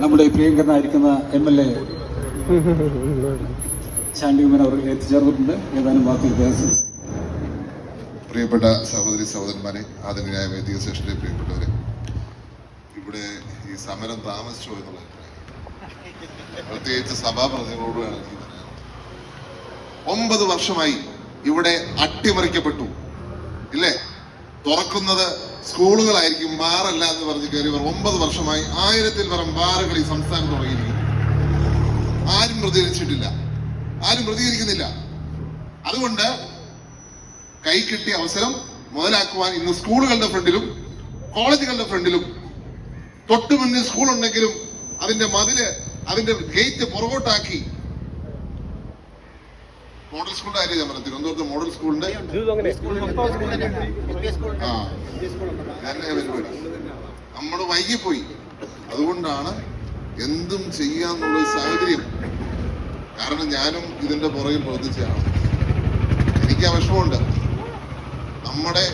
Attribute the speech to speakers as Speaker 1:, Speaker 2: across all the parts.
Speaker 1: നമ്മുടെ പ്രിയങ്കരനായിരിക്കുന്ന M L A Santhikumar അവർ എത്തിച്ചേർന്നിട്ടുണ്ട്. ഏതാനും അദ്ദേഹം
Speaker 2: പ്രിയപ്പെട്ട സഹോദരി സഹോദരന്മാരെ ആദരണീയായ വേദിക സെഷനിലെ പ്രിയപ്പെട്ടവരെ ഇവിടെ ഈ സമരം താമസിച്ചു എന്നുള്ള പ്രത്യേകിച്ച് സഭാപ്രതിനിധികളോടാണ് എനിക്ക് ഒമ്പത് വർഷമായി ഇവിടെ അട്ടിമറിക്കപ്പെട്ടു. ഇല്ലേ? തുറക്കുന്നത് സ്കൂളുകളായിരിക്കും ബാറല്ല എന്ന് പറഞ്ഞ് കയറിയവർ ഒമ്പത് വർഷമായി ആയിരത്തിൽ പരം ബാറുകൾ ഈ സംസ്ഥാനം തുടങ്ങിയിരിക്കുന്നു. ആരും പ്രതികരിച്ചിട്ടില്ല. ആരും പ്രതികരിക്കുന്നില്ല. അതുകൊണ്ട് കൈ കിട്ടിയ അവസരം മുതലാക്കുവാൻ ഇന്ന് സ്കൂളുകളുടെ ഫ്രണ്ടിലും കോളേജുകളുടെ ഫ്രണ്ടിലും തൊട്ടു മുന്നിൽ സ്കൂൾ ഉണ്ടെങ്കിലും അതിന്റെ മതിൽ അതിന്റെ ഗേറ്റ് പുറകോട്ടാക്കി മോഡൽ സ്കൂളിന്റെ കാര്യം ഞാൻ പറഞ്ഞു തിരുവനന്തപുരത്ത് മോഡൽ സ്കൂളിന്റെ ആ. നല്ല പരിപാടി. നമ്മൾ വൈകിപ്പോയി. അതുകൊണ്ടാണ് എന്തും ചെയ്യാന്നുള്ള സാഹചര്യം. കാരണം ഞാനും ഇതിന്റെ പുറകിൽ പ്രവർത്തിച്ചതാണ്. എനിക്ക് ആ വിഷമമുണ്ട്. നമ്മുടെ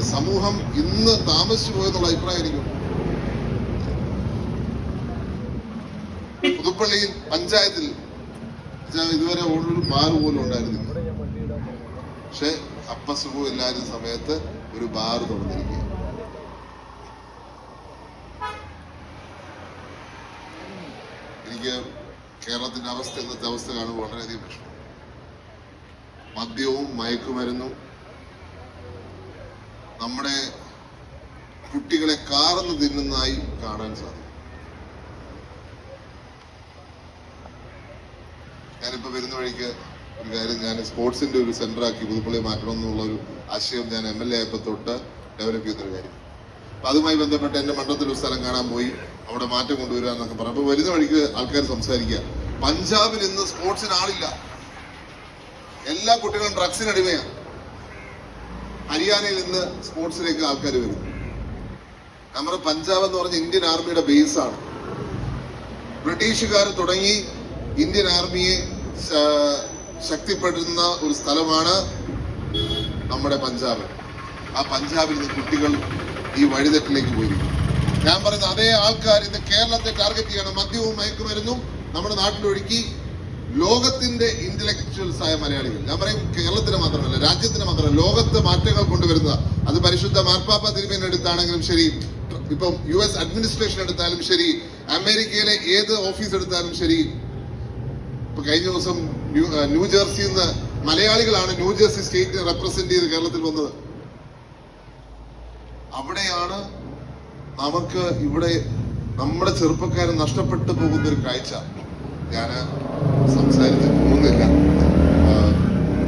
Speaker 2: സമൂഹം ഇന്ന് താമസിച്ചു പോയെന്നുള്ള അഭിപ്രായം എനിക്കുണ്ട്. പുതുപ്പള്ളിയിൽ പഞ്ചായത്തിൽ ഇതുവരെ ഒരു ബാർ പോലും ഉണ്ടായിരുന്നില്ല. പക്ഷെ അപ്പസുഖം ഇല്ലാത്ത സമയത്ത് ഒരു ബാർ തുറന്നിരിക്കുക എനിക്ക് കേരളത്തിന്റെ അവസ്ഥ ഇന്നത്തെ അവസ്ഥ കാണുമ്പോൾ വളരെയധികം വിഷമം. മദ്യവും മയക്കുമരുന്നും നമ്മുടെ കുട്ടികളെ കാർന്ന് തിന്നുന്നതായി കാണാൻ സാധിക്കും. ഞാനിപ്പോ വരുന്ന വഴിക്ക് ഒരു കാര്യം ഞാൻ സ്പോർട്സിന്റെ ഒരു ആക്കി പുതുപ്പള്ളി മാറ്റണം എന്നുള്ള ഒരു ആശയം ഞാൻ എം എൽ എ ആയപ്പോ തൊട്ട് ഡെവലപ്പ് ചെയ്യുന്നൊരു കാര്യം. അപ്പൊ അതുമായി ബന്ധപ്പെട്ട് എന്റെ മണ്ഡലത്തിൽ ഒരു സ്ഥലം കാണാൻ പോയി. അവിടെ മാറ്റം കൊണ്ടുവരിക എന്നൊക്കെ പറഞ്ഞു. അപ്പൊ വരുന്ന വഴിക്ക് ആൾക്കാർ സംസാരിക്കുക. പഞ്ചാബിൽ ഇന്ന് സ്പോർട്സിന് ആളില്ല. എല്ലാ കുട്ടികളും ഡ്രഗ്സിന് അടിമയാണ്. ഹരിയാനയിൽ ഇന്ന് സ്പോർട്സിലേക്ക് ആൾക്കാർ വരുന്നു നമ്മുടെ പഞ്ചാബ് എന്ന് പറഞ്ഞ ഇന്ത്യൻ ആർമിയുടെ ബേസ് ആണ്. ബ്രിട്ടീഷുകാർ തുടങ്ങി ഇന്ത്യൻ ആർമിയെ ശക്തിപ്പെടുന്ന ഒരു സ്ഥലമാണ് നമ്മുടെ പഞ്ചാബ്. ആ പഞ്ചാബിൽ നിന്ന് കുട്ടികൾ ഈ വഴിതെറ്റിലേക്ക് പോയിരിക്കും ഞാൻ പറയുന്ന അതേ ആൾക്കാർ ഇന്ന് കേരളത്തെ ടാർഗറ്റ് ചെയ്യണം. മദ്യവും മയക്കുമരുന്നും നമ്മുടെ നാട്ടിലൊഴുക്കി ലോകത്തിന്റെ ഇന്റലക്ച്വൽസ് ആയ മലയാളികൾ. ഞാൻ പറയും കേരളത്തിന് മാത്രമല്ല രാജ്യത്തിന് മാത്രമല്ല ലോകത്ത് മാറ്റങ്ങൾ കൊണ്ടുവരുന്ന അത് പരിശുദ്ധ മാർപ്പാപ്പ തിരുമേന എടുത്താണെങ്കിലും ശരി ഇപ്പം യു എസ് അഡ്മിനിസ്ട്രേഷൻ എടുത്താലും ശരി അമേരിക്കയിലെ ഏത് ഓഫീസ് എടുത്താലും ശരി ഇപ്പൊ കഴിഞ്ഞ ദിവസം ന്യൂ ന്യൂ ജേഴ്സിയിൽ നിന്ന് മലയാളികളാണ് ന്യൂ ജേഴ്സി സ്റ്റേറ്റിനെ റെപ്രസെന്റ് ചെയ്ത് കേരളത്തിൽ വന്നത്. അവിടെയാണ് നമുക്ക് ഇവിടെ നമ്മുടെ ചെറുപ്പക്കാരൻ നഷ്ടപ്പെട്ടു പോകുന്ന ഒരു കാഴ്ച. ഞാൻ സംസാരിച്ച് പോകുന്നില്ല.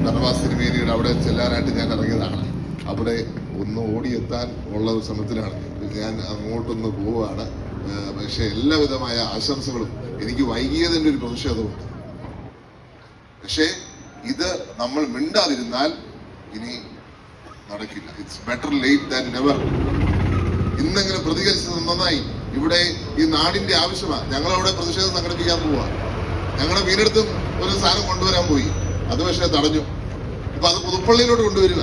Speaker 2: കടവാസിന് വേദിയുടെ അവിടെ ചെല്ലാനായിട്ട് ഞാൻ ഇറങ്ങിയതാണ്. അവിടെ ഒന്ന് ഓടിയെത്താൻ ഉള്ള ഒരു ശ്രമത്തിലാണ്. ഞാൻ അങ്ങോട്ടൊന്ന് പോവുകയാണ്. പക്ഷെ എല്ലാവിധമായ ആശംസകളും എനിക്ക് വൈകിയതിന്റെ ഒരു പ്രതിഷേധമുണ്ട് പക്ഷേ ഇത് നമ്മൾ മിണ്ടാതിരുന്നാൽ ഇനി നടക്കില്ല. It's better late than never ഇന്നെങ്കിലും പ്രതികരിച്ചത് നന്നായി. ഇവിടെ ഈ നാടിന്റെ ആവശ്യമാണ്. ഞങ്ങൾ അവിടെ പ്രതിഷേധം സംഘടിപ്പിക്കാൻ പോവാ. ഞങ്ങളുടെ വീടെടുത്തും ഒരു സാധനം കൊണ്ടുവരാൻ പോയി. അത് പക്ഷേ തടഞ്ഞു. ഇപ്പൊ അത് പുതുപ്പള്ളിയിലോട്ട് കൊണ്ടുവരിക.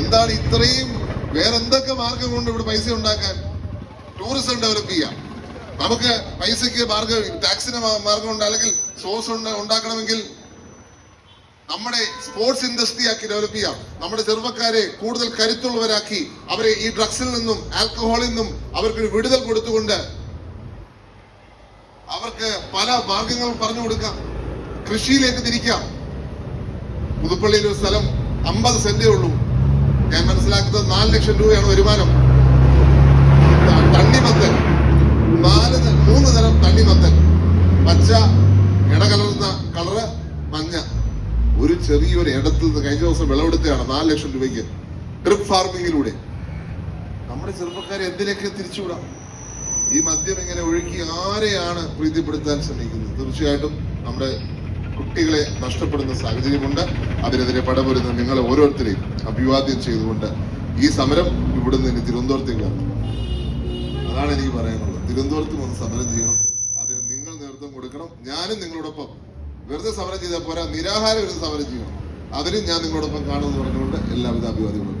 Speaker 2: എന്താണ് ഇത്രയും വേറെന്തൊക്കെ മാർഗം കൊണ്ട് ഇവിടെ പൈസ ഉണ്ടാക്കാൻ? ടൂറിസം ഡെവലപ്പ് ചെയ്യാം. നമുക്ക് പൈസയ്ക്ക് മാർഗം ടാക്സിന് മാർഗം ഉണ്ട്. അല്ലെങ്കിൽ സോഴ്സ് ഉണ്ടാക്കണമെങ്കിൽ നമ്മുടെ സ്പോർട്സ് ഇൻഡസ്ട്രി ആക്കി ഡെവലപ്പ് ചെയ്യാം. നമ്മുടെ ചെറുപ്പക്കാരെ കൂടുതൽ കരുത്തുള്ളവരാക്കി അവരെ ഈ ഡ്രഗ്സിൽ നിന്നും ആൽക്കഹോളിൽ നിന്നും അവർക്ക് വിടുതൽ കൊടുത്തുകൊണ്ട് അവർക്ക് പല മാർഗങ്ങളും പറഞ്ഞു കൊടുക്കാം. കൃഷിയിലേക്ക് തിരിക്കാം. പുതുപ്പള്ളിയിൽ ഒരു സ്ഥലം അമ്പത് സെന്റേ ഉള്ളൂ. ഞാൻ മനസ്സിലാക്കുന്നത് നാല് ലക്ഷം രൂപയാണ് വരുമാനം. തണ്ണിമത്തൻ. നാല് ചെറിയൊരു ഇടത്ത് കഴിഞ്ഞ ദിവസം വിളവെടുത്തതാണ് നാല് ലക്ഷം രൂപയ്ക്ക്. ഡ്രിപ്പ് ഫാർമിങ്ങിലൂടെ. നമ്മുടെ ചെറുപ്പക്കാരെ എന്തിനൊക്കെ തിരിച്ചുവിടാം? ഈ മദ്യം ഇങ്ങനെ ഒഴുക്കി ആരെയാണ് പ്രീതിപ്പെടുത്താൻ ശ്രമിക്കുന്നത്? തീർച്ചയായിട്ടും നമ്മുടെ കുട്ടികളെ നഷ്ടപ്പെടുന്ന സാഹചര്യമുണ്ട്. അതിനെതിരെ പടപൊരുന്ന നിങ്ങളെ ഓരോരുത്തരെയും അഭിവാദ്യം ചെയ്തുകൊണ്ട് ഈ സമരം ഇവിടുന്ന് ഇനി തിരുവനന്തപുരത്തേക്ക് വരണം അതാണ് എനിക്ക് പറയാനുള്ളത്. തിരുവനന്തപുരത്ത് വന്ന് സമരം ചെയ്യണം. അതിന് നിങ്ങൾ നേതൃത്വം കൊടുക്കണം. ഞാനും നിങ്ങളോടൊപ്പം വെറുതെ സമരം ചെയ്താൽ പോരാ. നിരാഹാരം ഇരുന്ന് സമരം ചെയ്യണം. അതിനും ഞാൻ നിങ്ങളോടൊപ്പം കാണുമെന്ന് പറഞ്ഞുകൊണ്ട് എല്ലാവിധ അഭിവാദ്യങ്ങളും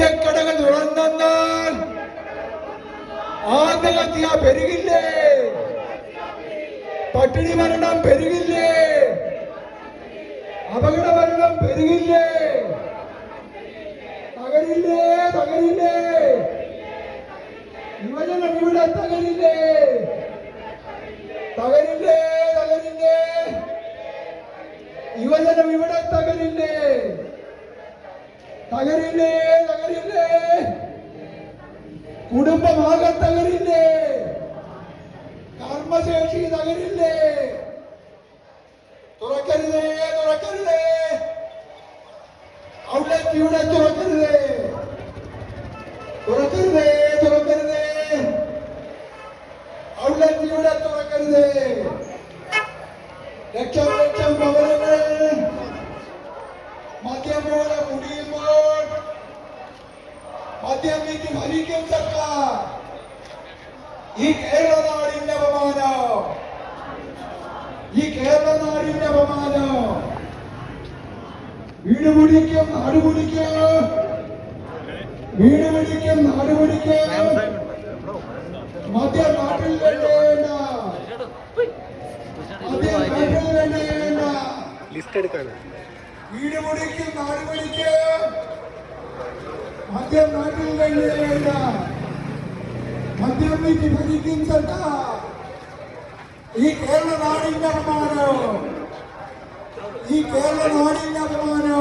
Speaker 3: മദ്യക്കടകൾ തുറന്നാൽ ആത്മഹത്യ പെരുകില്ലേ? പട്ടിണി മരണം പെരുകില്ലേ? അപകട മരണം പെരുകില്ലേ? തകരില്ലേ തകരില്ലേ? യുവജനം ഇവിടെ തകരില്ലേ? തകരില്ലേ തകരില്ലേ? യുവജനം ഇവിടെ തകരില്ലേ തകരില്ലേ? തകരില്ലേ കുടുംബമാകെ തകരില്ലേ കർമ്മശേഷി തകരില്ലേ തുറക്കരുതേ തുറക്കരുതേ. ഔട്ട്ലെറ്റ് ഇവിടെ തുറക്കരുതേ. തുറക്കരുതേ തുറക്കരുതേ. ഔട്ട്ലെറ്റ് ഇവിടെ തുറക്കരുതേ. ലക്ഷം ലക്ഷം ഭവനങ്ങൾ. മദ്യം പോലെ മുടിയുമ്പോൾ വിറ്റ് ഭരിക്കും സർക്കാർ. ഈ കേരള നാടിന്റെ അപമാനം. ഈ കേരള നാടിന്റെ അപമാനം. വീട് പിടിക്കും നാട് പിടിക്കും വീട് പിടിക്കും നാട് പിടിക്കും മദ്യം നാട്ടിൽ വേണ്ട. മദ്യം നാട്ടിൽ വേണ്ട. വീട് പിടിക്കും നാട് പിടിക്കും മദ്യം നാട്ടിൽ വേണ്ട മദ്യം നീക്കി ഭരിക്കും സർക്കാർ. ഈ കേരള നാടിന്റെ അപമാനോ? ഈ കേരള നാടിന്റെ അപമാനോ?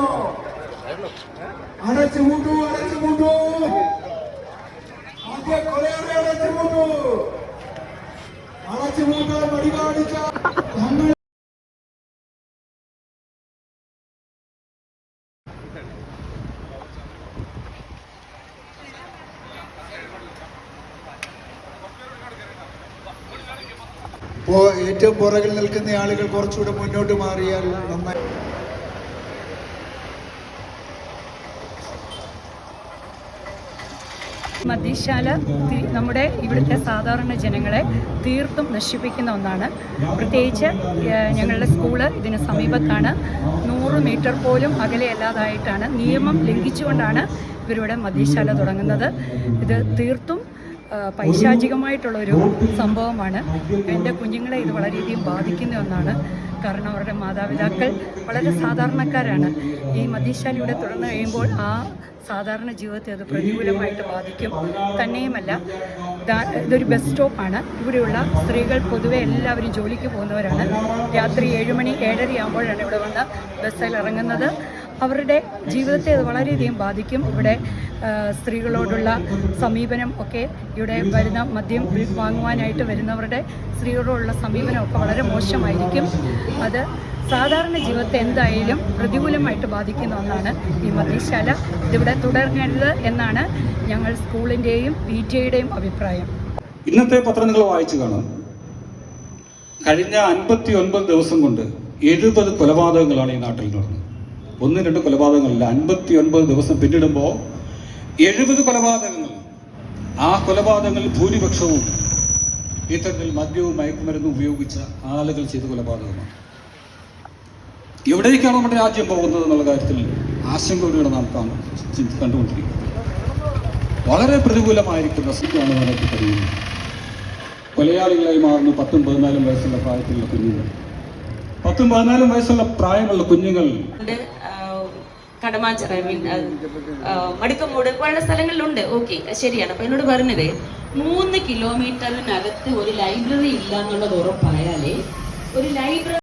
Speaker 3: അടച്ചു മൂട്ടു അടച്ചു മൂട്ടു ആദ്യ കൊലയുടെ അടച്ചു മൂട്ടു അടച്ചു മൂട്ടാൻ മടി കാണിച്ച ഞങ്ങൾ ഏറ്റവും പുറകിൽ നിൽക്കുന്ന ആളുകൾ കുറച്ചുകൂടെ മുന്നോട്ട് മാറിയാൽ നന്നായി.
Speaker 4: മദ്യശാല നമ്മുടെ ഇവിടുത്തെ സാധാരണ ജനങ്ങളെ തീർത്തും നശിപ്പിക്കുന്ന ഒന്നാണ്. പ്രത്യേകിച്ച് ഞങ്ങളുടെ സ്കൂൾ ഇതിന് സമീപത്താണ്. നൂറ് മീറ്റർ പോലും അകലെയല്ലാതായിട്ടാണ് നിയമം ലംഘിച്ചുകൊണ്ടാണ് ഇവരിവിടെ മദ്യശാല തുടങ്ങുന്നത്. ഇത് തീർത്തും ആ, പൈശാചികമായിട്ടുള്ളൊരു സംഭവമാണ്. എന്റെ കുഞ്ഞുങ്ങളെ ഇത് വളരെയധികം ബാധിക്കുന്ന ഒന്നാണ്. കാരണം അവരുടെ മാതാപിതാക്കൾ വളരെ സാധാരണക്കാരാണ്. ഈ മദ്യശാലിയുടെ തുടർന്ന് കഴിയുമ്പോൾ ആ സാധാരണ ജീവിതത്തെ അത് പ്രതികൂലമായിട്ട് ബാധിക്കും. തന്നെയുമല്ല ഇതൊരു ബസ് സ്റ്റോപ്പാണ്. ഇവിടെയുള്ള സ്ത്രീകൾ പൊതുവെ എല്ലാവരും ജോലിക്ക് പോകുന്നവരാണ്. രാത്രി ഏഴുമണി ഏഴരയാകുമ്പോഴാണ് ഇവിടെ വന്ന് ബസ്സിൽ ഇറങ്ങുന്നത്. അവരുടെ ജീവിതത്തെ അത് വളരെയധികം ബാധിക്കും. ഇവിടെ സ്ത്രീകളോടുള്ള സമീപനം ഒക്കെ ഇവിടെ വരുന്ന മദ്യം വാങ്ങുവാനായിട്ട് വരുന്നവരുടെ സ്ത്രീകളോടുള്ള സമീപനമൊക്കെ വളരെ മോശമായിരിക്കും. അത് സാധാരണ ജീവിതത്തെ എന്തായാലും പ്രതികൂലമായിട്ട് ബാധിക്കുന്ന ഒന്നാണ് ഈ മദ്യശാല. ഇതിവിടെ തുടരുന്നത് എന്നാണ് ഞങ്ങൾ സ്കൂളിന്റെയും പി ടി അഭിപ്രായം.
Speaker 1: ഇന്നത്തെ പത്രം നിങ്ങൾ വായിച്ചു കാണാം. കഴിഞ്ഞ അൻപത്തി ഒൻപത് ദിവസം കൊണ്ട് എഴുപത് കൊലപാതകങ്ങളാണ് ഈ നാട്ടിൽ നടന്നത്. ഒന്ന് രണ്ട് കൊലപാതകങ്ങളില്ല. അൻപത്തി ഒൻപത് ദിവസം പിന്നിടുമ്പോൾ എഴുപത് കൊലപാതകങ്ങൾ. ആ കൊലപാതകങ്ങളിൽ ഭൂരിപക്ഷവും ഇത്തരത്തിൽ മദ്യവും മയക്കുമരുന്നും ഉപയോഗിച്ച ആളുകൾ ചെയ്ത കൊലപാതകമാണ്. എവിടേക്കാണ് നമ്മുടെ രാജ്യം പോകുന്നത് എന്നുള്ള കാര്യത്തിൽ ആശങ്കയോടെ നാം കണ്ടുകൊണ്ടിരിക്കുന്നത്. വളരെ പ്രതികൂലമായിരിക്കുന്ന സ്ഥിതിയാണ് നമുക്ക് കഴിയുന്നത് കൊലയാളികളായി മാറുന്നു പത്തും പതിനാലും വയസ്സുള്ള പ്രായത്തിലുള്ള കുഞ്ഞുങ്ങൾ. പത്തും പതിനാലും വയസ്സുള്ള പ്രായമുള്ള കുഞ്ഞുങ്ങൾ
Speaker 5: കടമാഞ്ചർ ഐ മീൻ മടുക്കമൂട് പോലുള്ള സ്ഥലങ്ങളിലുണ്ട്. ഓക്കെ ശരിയാണ്. അപ്പൊ എന്നോട് പറഞ്ഞത് മൂന്ന് കിലോമീറ്ററിനകത്ത് ഒരു ലൈബ്രറി ഇല്ല എന്നുള്ളത് ഉറപ്പായാലേ ഒരു ലൈബ്രറി